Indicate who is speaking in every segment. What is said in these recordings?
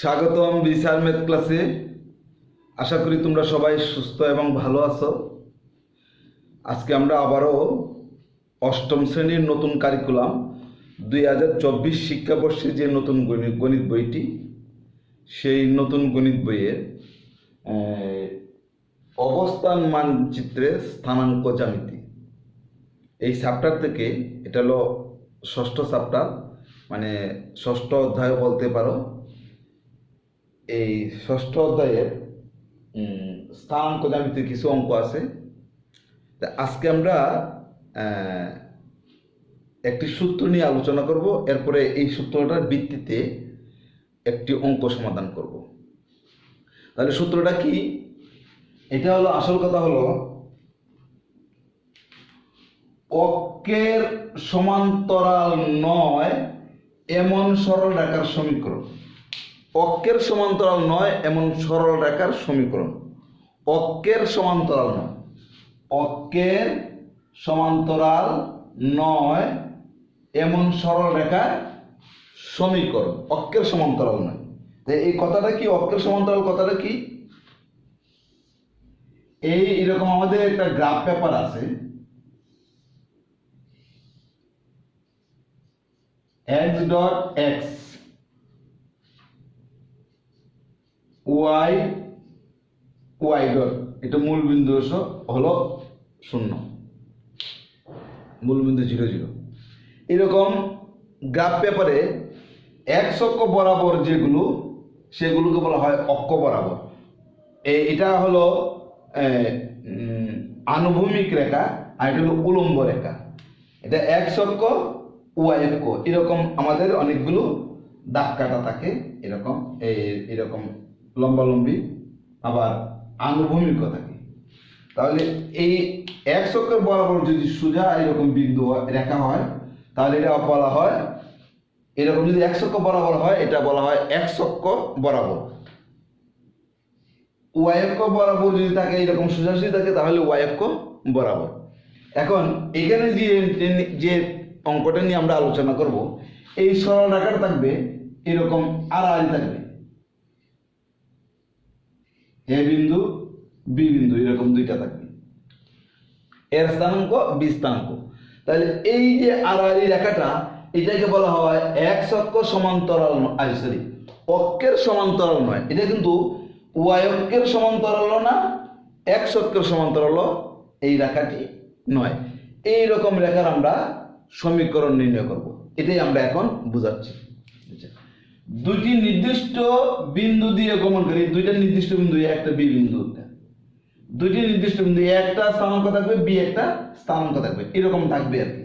Speaker 1: স্বাগতম বিশাল ম্যাথ ক্লাসে। আশা করি তোমরা সবাই সুস্থ এবং ভালো আছো। আজকে আমরা আবারও অষ্টম শ্রেণির নতুন কারিকুলাম দুই হাজার চব্বিশ শিক্ষাবর্ষে যে নতুন গণিত বইটি, সেই নতুন গণিত বইয়ের অবস্থান মানচিত্রে স্থানাঙ্ক জ্যামিতি। এই চ্যাপ্টার থেকে, এটা হলো ষষ্ঠ চ্যাপ্টার মানে ষষ্ঠ অধ্যায় বলতে পারো। এই ষষ্ঠ অধ্যায়ের স্থানাঙ্ক জ্যামিতির কিছু অঙ্ক আছে। তা আজকে আমরা একটি সূত্র নিয়ে আলোচনা করব, এরপরে এই সূত্রটার ভিত্তিতে একটি অঙ্ক সমাধান করব। তাহলে সূত্রটা কি? এটা হলো, আসল কথা হলো, অক্ষের সমান্তরাল নয়, এমন সরল রেখার সমীকরণ। অক্ষের সমান্তরাল নয়, এমন সরল রেখার সমীকরণ। অক্ষের সমান্তরাল নয়। অক্ষের সমান্তরাল নয়, এমন সরল রেখার সমীকরণ। অক্ষের সমান্তরাল নয়। এই কথাটা কি? অক্ষের সমান্তরাল কথাটা কি? এই এরকম আমাদের একটা গ্রাফ পেপার আছে। X dot X Y Y dot. এটা মূল বিন্দু হস- হলো শূন্য। মূল বিন্দু জিরো জিরো। এরকম গ্রাফ পেপারে এক অক্ষ বরাবর যেগুলো, সেগুলোকে বলা হয় অক্ষ বরাবর। এটা হলো আনুভূমিক রেখা আর এটা হলো উলম্ব রেখা। এটা এক অক্ষ, ওয়াই অক্ষ। এরকম আমাদের অনেকগুলো দাগ কাটা থাকে, এরকম এরকম লম্বালম্বি আবার আনুভূমিকও থাকে তাহলে এই এক চক্কর বরাবর যদি সোজা এরকম বিন্দু রেখা হয়, তাহলে এটা বলা হয়, এরকম যদি এক চক্কর বরাবর হয়, এটা বলা হয় এক চক্কর বরাবর। ওয়াইক্য বরাবর যদি থাকে, এরকম সোজাসুজি থাকে, তাহলে ওয়াইক্য বরাবর। এখন এখানে যে যে অঙ্কটা নিয়ে আমরা আলোচনা করব, এই সরল রেখাটা থাকবে, এরকম আড়াআড়ি থাকবে। এ বিন্দু, বি বিন্দু, এরকম দুইটা থাকবে। এর স্থানাঙ্ক, বি স্থানাঙ্ক। তাহলে এই যে আড়াআড়ি রেখাটা, এটাকে বলা হয় এক অক্ষ সমান্তরাল সরি অক্ষের সমান্তরাল নয়। এটা কিন্তু ওয়াই অক্ষের সমান্তরাল না এক অক্ষের সমান্তরাল এই রেখাটি নয়। এই রকম রেখার আমরা সমীকরণ নির্ণয় করব। এটাই আমরা এখন বুঝাচ্ছি। দুটি নির্দিষ্ট বিন্দু দিয়ে গমন করি। দুইটা নির্দিষ্ট বিন্দু, একটা বি বিন্দু। দুটি নির্দিষ্ট বিন্দু, একটা স্থানাঙ্ক থাকবে, বি একটা স্থানাঙ্ক থাকবে। এরকম থাকবে আর কি।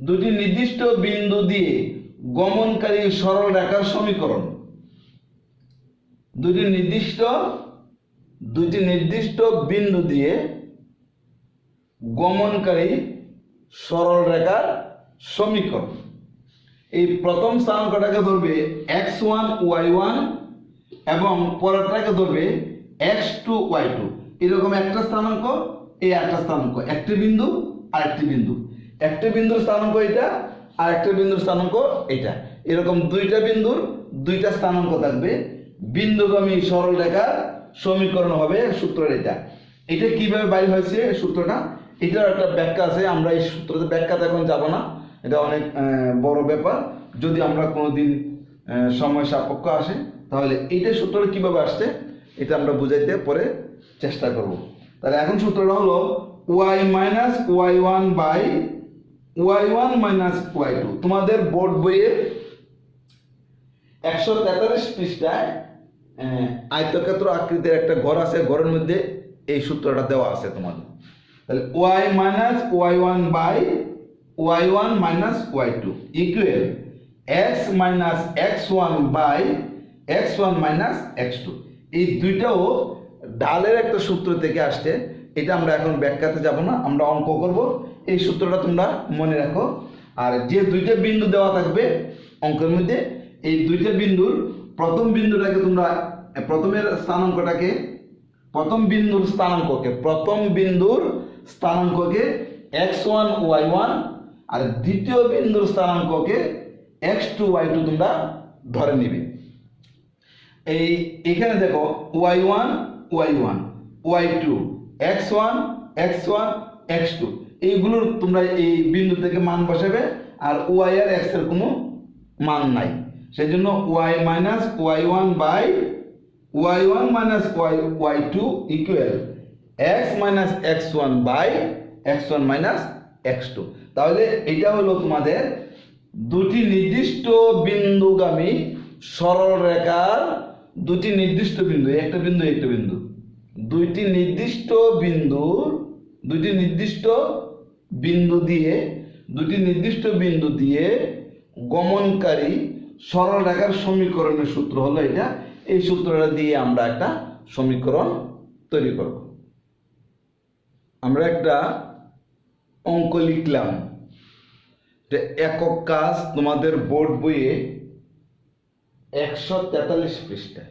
Speaker 1: দুটি নির্দিষ্ট বিন্দু দিয়ে গমনকারী সরল রেখার সমীকরণ। দুটি নির্দিষ্ট দুটি নির্দিষ্ট বিন্দু দিয়ে গমনকারী সরল রেখার সমীকরণ। এই প্রথম স্থানাঙ্কটাকে ধরবে? এক্স ওয়ান ওয়াই ওয়ান এবং পরেরটাকে ধরবে এক্স টু ওয়াই টু এরকম একটা স্থানাঙ্ক, এই একটা স্থানাঙ্ক। একটি বিন্দু আর একটি বিন্দু। একটা বিন্দুর স্থানাঙ্ক এটা আর একটা বিন্দুর স্থানাঙ্ক এটা। এরকম দুইটা বিন্দুর দুইটা স্থানাঙ্ক থাকবে। বিন্দুগামী সরল রেখার সমীকরণ হবে সূত্রের এটা। এটা কীভাবে বাইর হয়েছে সূত্রটা? এটার একটা ব্যাখ্যা আছে, আমরা এই সূত্রতে ব্যাখ্যাতে এখন যাব না। এটা অনেক বড় ব্যাপার। যদি আমরা কোনোদিন আহ, সময় সাপেক্ষ আসে তাহলে এইটা সূত্রটা কীভাবে আসছে এটা আমরা বুঝাইতে পরে চেষ্টা করব। তাহলে এখন সূত্রটা হলো Y minus Y one by Y one minus Y two তোমাদের বোর্ড বইয়ের একশো তেতাল্লিশ পৃষ্ঠায় আয়তক্ষেত্র আকৃতির একটা ঘর আছে ঘরের মধ্যে এই সূত্রটা দেওয়া আছে তোমাদের। তাহলে Y minus Y one by Y one minus Y two equal X minus X one by X one minus X two এই দুইটাও ঢালের একটা সূত্র থেকে আসছে। এটা আমরা এখন ব্যাখ্যাতে যাব না, আমরা অঙ্ক করব। এই সূত্রটা তোমরা মনে রাখো। আর যে দুইটা বিন্দু দেওয়া থাকবে অঙ্কের মধ্যে, এই দুইটা বিন্দুর প্রথম বিন্দুটাকে তোমরা, প্রথমের স্থানাঙ্কটাকে, প্রথম বিন্দুর স্থানাঙ্ককে, প্রথম বিন্দুর স্থানাঙ্ককে এক্স ওয়ান ওয়াই ওয়ান আর দ্বিতীয় বিন্দুর স্থানাঙ্ককে এক্স টু ওয়াই টু তোমরা ধরে নিবে। এই এখানে দেখো Y one Y one Y two X one X one X two এইগুলোর তোমরা এই বিন্দু থেকে মান বসাবে, আর ওয়াই আর এক্সের কোনো মান নাই। সেই জন্য Y minus Y one by Y one minus Y Y two equal X minus X one by X one minus X two তাহলে এটা হলো তোমাদের দুটি নির্দিষ্ট বিন্দুগামী সরল রেখার দুটি নির্দিষ্ট বিন্দু, একটা বিন্দু একটা বিন্দু। দুইটি নির্দিষ্ট বিন্দুর দুইটি নির্দিষ্ট বিন্দু দিয়ে দুটি নির্দিষ্ট বিন্দু দিয়ে গমনকারী সরল রেখার সমীকরণের সূত্র হলো এটা। এই সূত্রটা দিয়ে আমরা একটা সমীকরণ তৈরি করব। আমরা একটা অঙ্ক লিখলাম। একক কাজ তোমাদের বোর্ড বইয়ে একশো তেতাল্লিশ পৃষ্ঠা।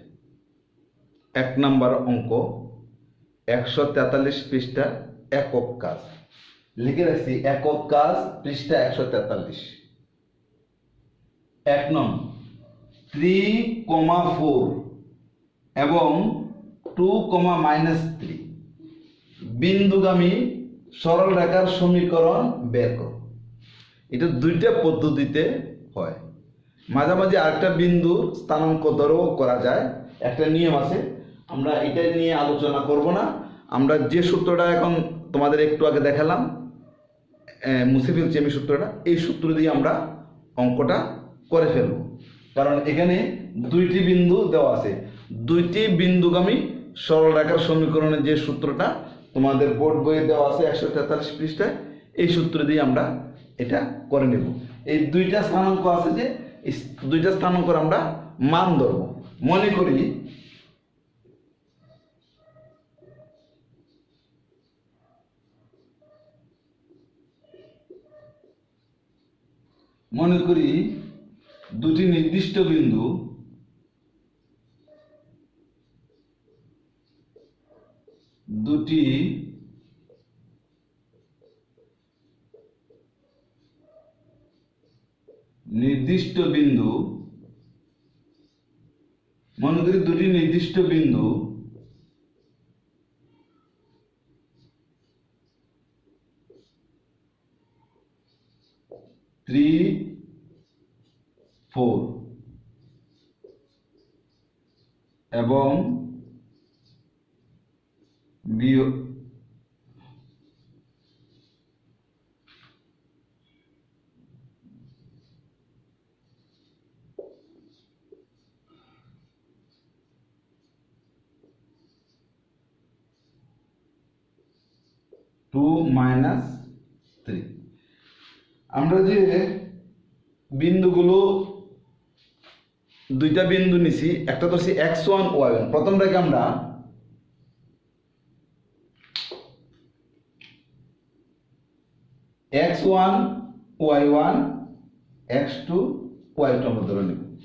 Speaker 1: এক নাম্বার অঙ্ক, একশো তেতাল্লিশ পৃষ্ঠা একক কাজ। লিখে রাখছি, একক কাজ পৃষ্ঠা একশো তেতাল্লিশ। এক নং, থ্রি কমা ফোর এবং টু কমা মাইনাস থ্রি। বিন্দুগামী সরল রেখার সমীকরণ বের করো। এটা দুইটা পদ্ধতিতে হয়। মাঝামাঝি আরেকটা বিন্দু স্থানাঙ্ক ধরেও করা যায়। একটা নিয়ম আছে, আমরা এটা নিয়ে আলোচনা করব না। আমরা যে সূত্রটা এখন তোমাদের একটু আগে দেখালাম ফেলছি আমি সূত্রটা, এই সূত্র দিয়ে আমরা অঙ্কটা করে ফেলব। কারণ এখানে দুইটি বিন্দু দেওয়া আছে। দুইটি বিন্দুগামী সরল রেখার সমীকরণের যে সূত্রটা তোমাদের বোর্ড বইয়ে দেওয়া আছে একশো তেতাল্লিশ পৃষ্ঠায়, এই সূত্র দিয়ে আমরা এটা করে নেব। এই দুইটা স্থানাঙ্ক আছে যে দুইটা স্থানাঙ্কর আমরা মান ধরব। মনে করি মনে করি দুটি নির্দিষ্ট বিন্দু দুটি নির্দিষ্ট বিন্দু মনে করি দুটি নির্দিষ্ট বিন্দু থ্রি ফোর এবং বিয়োগ টু মাইনাস থ্রি। আমরা যে বিন্দুগুলো, দুইটা বিন্দু নিছি, একটা তো হচ্ছে এক্স ওয়ান ওয়ান। প্রথম রেখে আমরা X one Y one X two Y two আমরা ধরে নেব।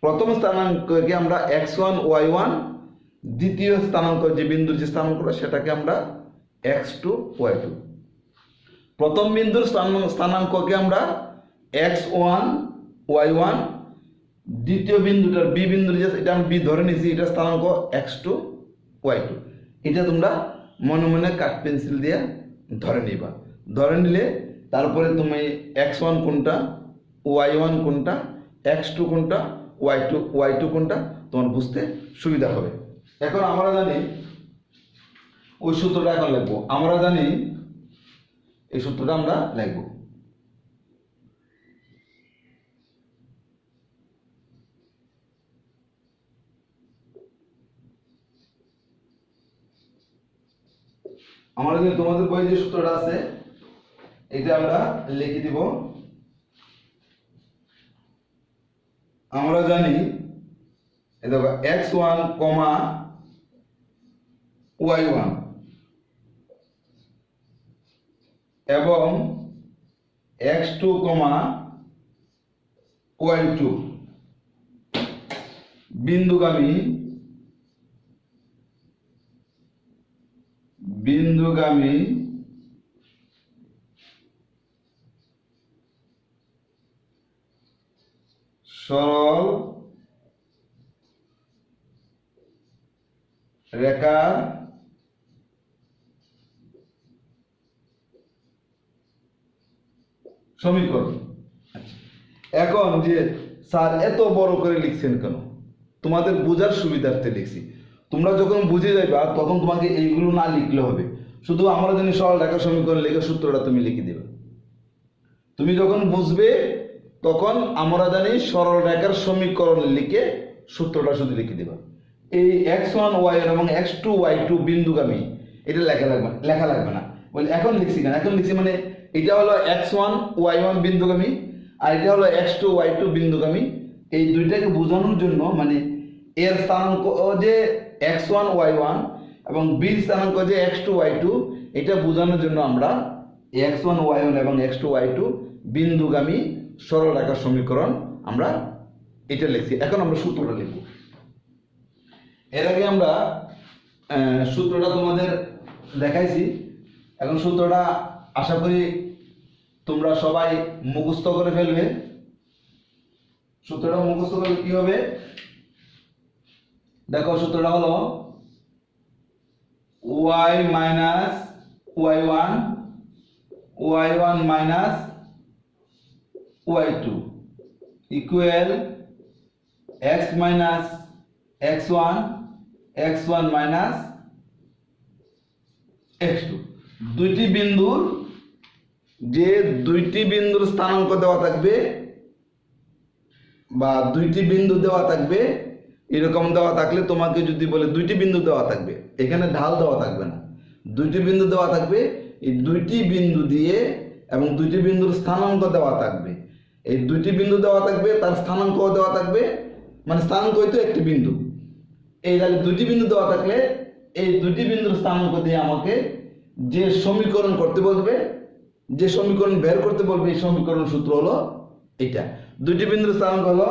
Speaker 1: প্রথম স্থানাঙ্ককে আমরা এক্স ওয়ান ওয়াই ওয়ান দ্বিতীয় স্থানাঙ্ক যে বিন্দুর যে স্থানাঙ্ক সেটাকে আমরা এক্স টু ওয়াই টু প্রথম বিন্দুর স্থান- স্থানাঙ্ককে আমরা এক্স ওয়ান ওয়াই ওয়ান দ্বিতীয় বিন্দুটার বি বিন্দুর যে, এটা আমি বি ধরে নিয়েছি, এটা স্থানাঙ্ক এক্স টু ওয়াই টু এটা তোমরা মনে মনে কাঠ পেন্সিল দিয়ে ধরে নিবা। ধরে নিলে তারপরে তুমি এক্স ওয়ান কোনটা ওয়াই ওয়ান কোনটা এক্স টু কোনটা ওয়াই টু ওয়াই টু কোনটা, তোমার বুঝতে সুবিধা হবে। এখন আমরা জানি ওই সূত্রটা এখন লিখব। আমরা জানি এই সূত্রটা আমরা লিখব। আমরা যদি তোমাদের বইয়ে যে সূত্রটা আছে এটা আমরা লিখে দিব। আমরা জানি দেখো X one comma Y one এবং X two comma Y two বিন্দুগামী বিন্দুগামী সরল রেখা সমীকরণ। এখন যে স্যার এত বড় করে লিখছেন কেন? তোমাদের বোঝার সুবিধার্থে লিখছি। তোমরা যখন বুঝে যাইবা, তখন তোমাকে এইগুলো না লিখলে হবে। শুধু আমরা জানি সরল রেখা সমীকরণ লিখে সূত্রটা তুমি লিখে দেবে। তুমি যখন বুঝবে তখন আমরা জানি সরল রেখার সমীকরণ লিখে সূত্রটা শুধু লিখে দিবা। এই এক্স ওয়ান ওয়াই ওয়ান এবং এক্স টু ওয়াই টু বিন্দুগামী, এটা লেখা লাগবে লেখা লাগবে না। বলে, এখন লিখছি কেন? এখন লিখছি মানে এটা হলো এক্স ওয়ান ওয়াই ওয়ান বিন্দুগামী আর এটা হলো এক্স টু ওয়াই টু বিন্দুগামী। এই দুইটাকে বোঝানোর জন্য মানে এর স্থানাঙ্ক যে এক্স ওয়ান ওয়াই ওয়ান এবং বির স্থানাঙ্ক যে এক্স টু ওয়াই টু এটা বোঝানোর জন্য আমরা এক্স ওয়ান ওয়াই ওয়ান এবং এক্স টু ওয়াই টু বিন্দুগামী সরল রেখার সমীকরণ আমরা এটা লিখছি। এখন আমরা সূত্রটা লিখব। এর আগে আমরা সূত্রটা তোমাদের দেখাইছি। এখন সূত্রটা আশা করি তোমরা সবাই মুখস্থ করে ফেলবে। সূত্রটা মুখস্থ করলে কি হবে? দেখো সূত্রটা হলো Y minus Y one Y one minus Y two equal X minus X one X one minus X two দুইটি বিন্দুর, যে দুইটি বিন্দুর স্থানাঙ্ক দেওয়া থাকবে বা দুইটি বিন্দু দেওয়া থাকবে, এরকম দেওয়া থাকলে তোমাকে যদি বলে দুইটি বিন্দু দেওয়া থাকবে, এখানে ঢাল দেওয়া থাকবে না। দুইটি বিন্দু দেওয়া থাকবে, এই দুইটি বিন্দু দিয়ে এবং দুইটি বিন্দুর স্থানাঙ্ক দেওয়া থাকবে। এই দুইটি বিন্দু দেওয়া থাকবে, তার স্থানাঙ্ক দেওয়া থাকবে। মানে স্থানাঙ্ক হয়তো একটি বিন্দু। এই তাহলে দুইটি বিন্দু দেওয়া থাকলে এই দুইটি বিন্দুর স্থানাঙ্ক দিয়ে আমাকে যে সমীকরণ করতে বলবে, যে সমীকরণ বের করতে বলবে, এই সমীকরণ সূত্র হলো এটা দুইটি বিন্দুর স্থানাঙ্ক হলো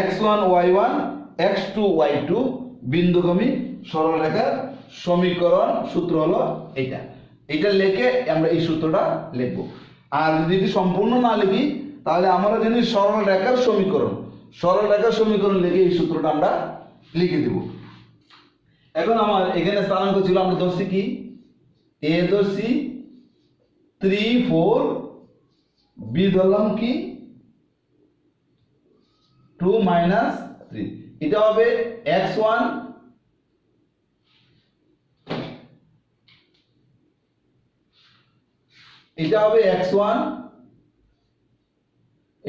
Speaker 1: X one, Y one, X two, Y two, বিন্দুগমী সরলরেখার সমীকরণ সূত্র হলো এটা এটা লিখে আমরা এই সূত্রটা লিখব। আর যদি সম্পূর্ণ না লিখি তাহলে আমরা জানি সরল রেখার সমীকরণ। সরল রেখার সমীকরণ লিখে এই সূত্রটা আমরা লিখে দেব। এখন আমার এখানে স্থানাঙ্ক ছিল, আমরা ধরছি কি? এ ধরছি থ্রি ফোর বি ধরলাম কি? টু মাইনাস থ্রি এটা হবে এক্স ওয়ান এটা হবে এক্স ওয়ান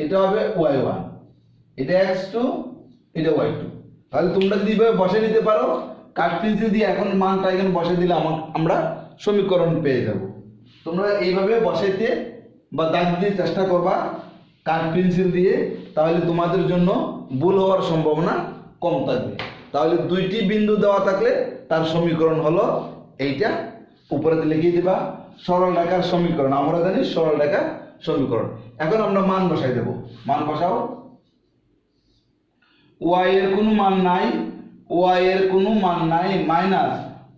Speaker 1: এটা হবে ওয়াই ওয়ান এটা এক্স টু এটা ওয়াই টু তাহলে তোমরা যদি এইভাবে বসে নিতে পারো কাঠ পেন্সিল দিয়ে এখন মানটা এখানে বসে দিলে আমার আমরা সমীকরণ পেয়ে যাব। তোমরা এইভাবে বসাইতে বা দাগ দিয়ে চেষ্টা করবা কাঠ পেন্সিল দিয়ে, তাহলে তোমাদের জন্য ভুল হওয়ার সম্ভাবনা কম থাকবে। তাহলে দুইটি বিন্দু দেওয়া থাকলে তার সমীকরণ হলো এইটা। উপরে লিখিয়ে দিবা সরল রেখার সমীকরণ। আমরা জানি সরল রেখার সমীকরণ। এখন আমরা মান বসাই দেব। মান বসাও। ওয়াই এর কোনো মান নাই ওয়াই এর কোনো মান নাই মাইনাস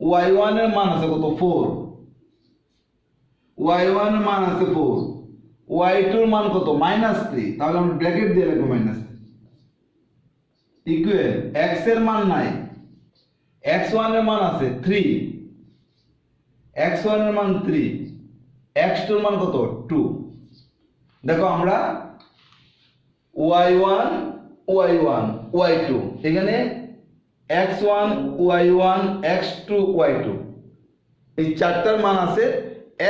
Speaker 1: ওয়াই ওয়ানের মান আছে কত? ফোর ওয়াই ওয়ানের মান আছে ফোর ওয়াই টুর মান কত? মাইনাস থ্রি তাহলে আমরা ব্র্যাকেট দিয়ে রাখব মাইনাস ইকুয়াল এক্সের মান নাই। এক্স ওয়ানের মান আছে থ্রি এক্স ওয়ানের মান থ্রি এক্স টুর মান কত? টু দেখো আমরা Y one Y one Y two এখানে X one Y one X two Y two এই চারটার মান আছে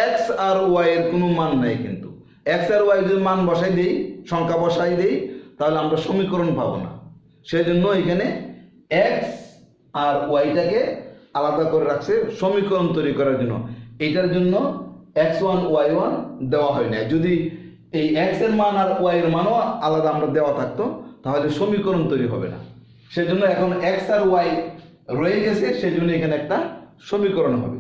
Speaker 1: এক্স আর ওয়াই এর কোনো মান নাই কিন্তু। এক্স আর ওয়াই যদি মান বসাই দিই, সংখ্যা বসাই দিই, তাহলে আমরা সমীকরণ পাবো না। সেই জন্য এখানে এক্স আর ওয়াইটাকে আলাদা করে রাখছে সমীকরণ তৈরি করার জন্য। এটার জন্য এক্স ওয়ান ওয়াই ওয়ান দেওয়া হয় না যদি এই এক্সের মান আর ওয়াই এর মানও আলাদা আমরা দেওয়া থাকতো, তাহলে সমীকরণ তৈরি হবে না। সেজন্য এখন এক্স আর ওয়াই রয়ে গেছে সেই জন্য এখানে একটা সমীকরণ হবে।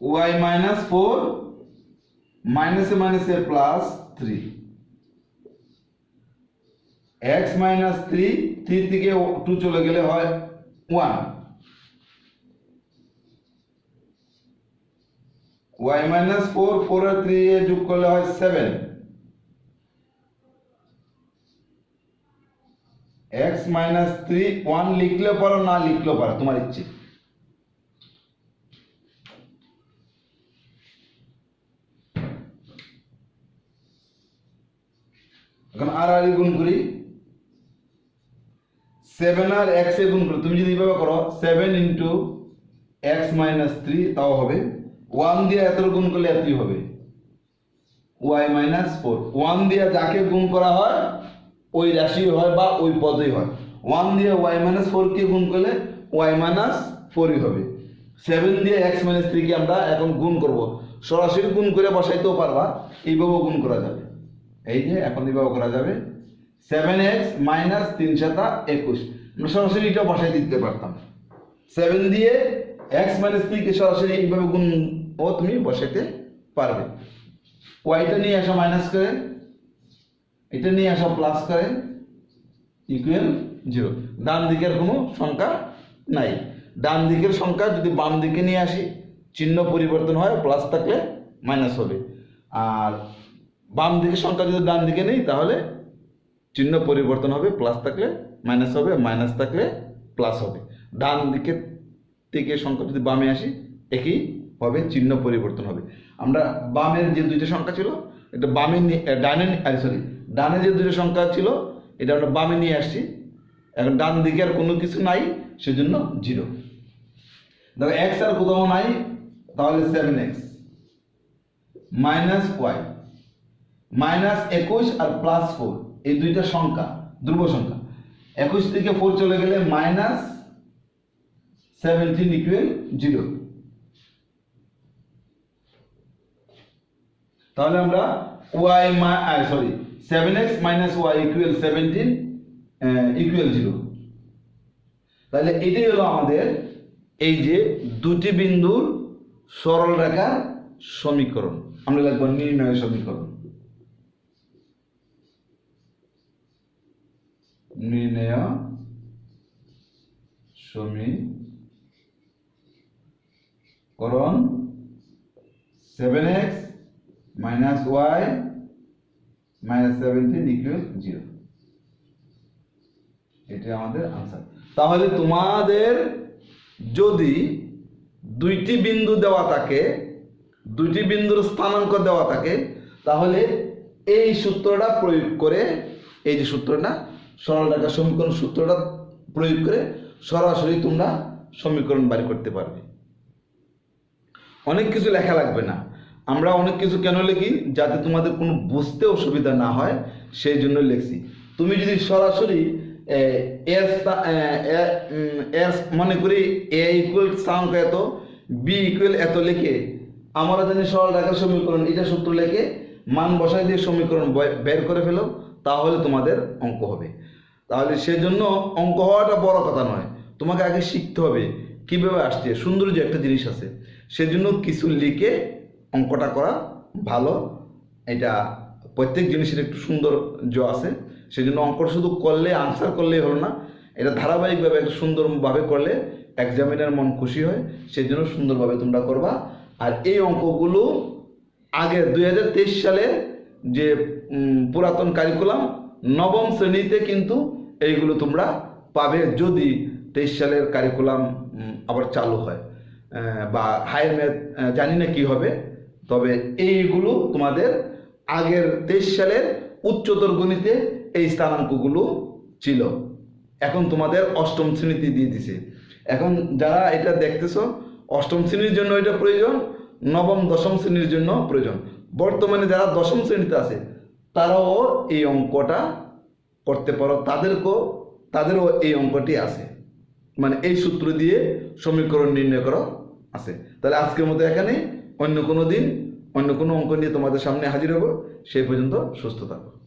Speaker 1: ওয়াই মাইনাস ফোর মাইনাসে মাইনাসে plus three X minus three three থেকে টু চলে গেলে হয় one Y minus four four আর থ্রি এ যোগ করলে হয় seven X minus three one লিখলেও পারো, না লিখলেও পারো, তোমার ইচ্ছে। এখন আর আর গুণ করি। সেভেন আর এক্স এ গুণ করো, তুমি যদি এইভাবে করো seven into X minus three তাও হবে ওয়ান দিয়ে এত গুণ করলে এতই হবে? Y minus four. ওয়ান দিয়ে যাকে গুণ করা হয়, ওই রাশি হয় বা ওই পদই হয়। ওয়ান দিয়ে ওয়াই মাইনাস ফোরকে গুণ করলে, ওয়াই মাইনাস ফোরই হবে। সেভেন দিয়ে এক্স মাইনাস থ্রিকে আমরা এখন গুণ করব। সরাসরি গুণ করে বসাইতেও পারবা, এইভাবেও গুণ করা যাবে। এই যে, এখন এইভাবে করা যাবে। সেভেন এক্স মাইনাস তিন সাতা একুশ। আমরা সরাসরি এটা বসাই দিতে পারতাম। সেভেন দিয়ে এক্স মাইনাস থ্রিকে সরাসরি এইভাবে গুণ ও তুমি বসাইতে পারবে। ওয়াইটা নিয়ে আসা মাইনাস করে এটা নিয়ে আসা প্লাস করে ইকুয়াল জিরো ডান দিকের কোনো সংখ্যা নাই। ডান দিকের সংখ্যা যদি বাম দিকে নিয়ে আসি, চিহ্ন পরিবর্তন হয় প্লাস থাকলে মাইনাস হবে। আর বাম দিকের সংখ্যা যদি ডান দিকে নেই, তাহলে চিহ্ন পরিবর্তন হবে প্লাস থাকলে মাইনাস হবে মাইনাস থাকলে প্লাস হবে। ডান দিকের থেকে সংখ্যা যদি বামে আসি, একই হবে, চিহ্ন পরিবর্তন হবে। আমরা বামের যে দুইটা সংখ্যা ছিল, এটা বামে নিয়ে ডানে আরে সরি ডানে যে দুইটা সংখ্যা ছিল, এটা আমরা বামে নিয়ে আসছি। এখন ডান দিকে আর কোনো কিছু নাই, সেজন্য জিরো দেখো এক্স আর কোথাও নাই, তাহলে seven X minus Y minus একুশ আর প্লাস ফোর এই দুইটা সংখ্যা, ধ্রুব সংখ্যা। একুশ থেকে ফোর চলে গেলে মাইনাস সেভেন্টিন ইকুয়াল জিরো তাহলে আমরা ওয়াই মা sorry seven X minus Y equal seventeen equal zero তাহলে এটাই হলো আমাদের এই যে দুটি বিন্দুর সরল রেখার সমীকরণ। আমরা লিখব নির্ণয় সমীকরণ। নির্ণয় সমীকরণ seven X minus Y minus seventeen equal zero এটি আমাদের আনসার তাহলে তোমাদের যদি দুইটি বিন্দু দেওয়া থাকে, দুইটি বিন্দুর স্থানাঙ্ক দেওয়া থাকে, তাহলে এই সূত্রটা প্রয়োগ করে, এই যে সূত্রটা, সরল রেখা সমীকরণ সূত্রটা প্রয়োগ করে সরাসরি তোমরা সমীকরণ বাড়ি করতে পারবে। অনেক কিছু লেখা লাগবে না। আমরা অনেক কিছু কেন লিখি? যাতে তোমাদের কোনো বুঝতে অসুবিধা না হয়, সেই জন্য লিখছি। তুমি যদি সরাসরি এস এস মনে করি এ ইকুয়াল সাউন্ড এত, বি ইকুয়াল এত লিখে, আমরা জানি সরল রেখার সমীকরণ, এটা সূত্র লেখে মান বসাই দিয়ে সমীকরণ বের করে ফেলো, তাহলে তোমাদের অঙ্ক হবে। তাহলে সেজন্য অঙ্ক হওয়াটা বড় কথা নয়, তোমাকে আগে শিখতে হবে। কীভাবে আসছে? সুন্দর যে একটা জিনিস আছে। সেজন্য কিছু লিখে অঙ্কটা করা ভালো। এটা প্রত্যেক জিনিসের একটু সৌন্দর্য আছে। সেই জন্য অঙ্কটা শুধু করলে আনসার করলেই হলো না। এটা ধারাবাহিকভাবে একটা সুন্দরভাবে করলে এক্সামিনার মন খুশি হয়। সেই জন্য সুন্দরভাবে তোমরা করবা। আর এই অঙ্কগুলো আগে দু হাজার তেইশ সালে যে পুরাতন কারিকুলাম নবম শ্রেণীতে কিন্তু এইগুলো তোমরা পাবে যদি তেইশ সালের কারিকুলাম আবার চালু হয়। বা হায়ার ম্যাথ জানি না কী হবে। তবে এইগুলো তোমাদের আগের তেইশ সালের উচ্চতর গণিতে এই স্থানাঙ্কগুলো ছিল। এখন তোমাদের অষ্টম শ্রেণীতে দিয়ে দিছে। এখন যারা এটা দেখতেছো, অষ্টম শ্রেণির জন্য এটা প্রয়োজন, নবম, দশম শ্রেণির জন্য প্রয়োজন। বর্তমানে যারা দশম শ্রেণীতে আছে, তারাও এই অঙ্কটা করতে পারো। তাদেরকেও, তাদেরও এই অঙ্কটি আছে। মানে এই সূত্র দিয়ে সমীকরণ নির্ণয় করা আছে। তাহলে আজকের মতো এখানে অন্য কোনো দিন, অন্য কোনো অঙ্ক নিয়ে তোমাদের সামনে হাজির হব। সেই পর্যন্ত সুস্থ থাকো।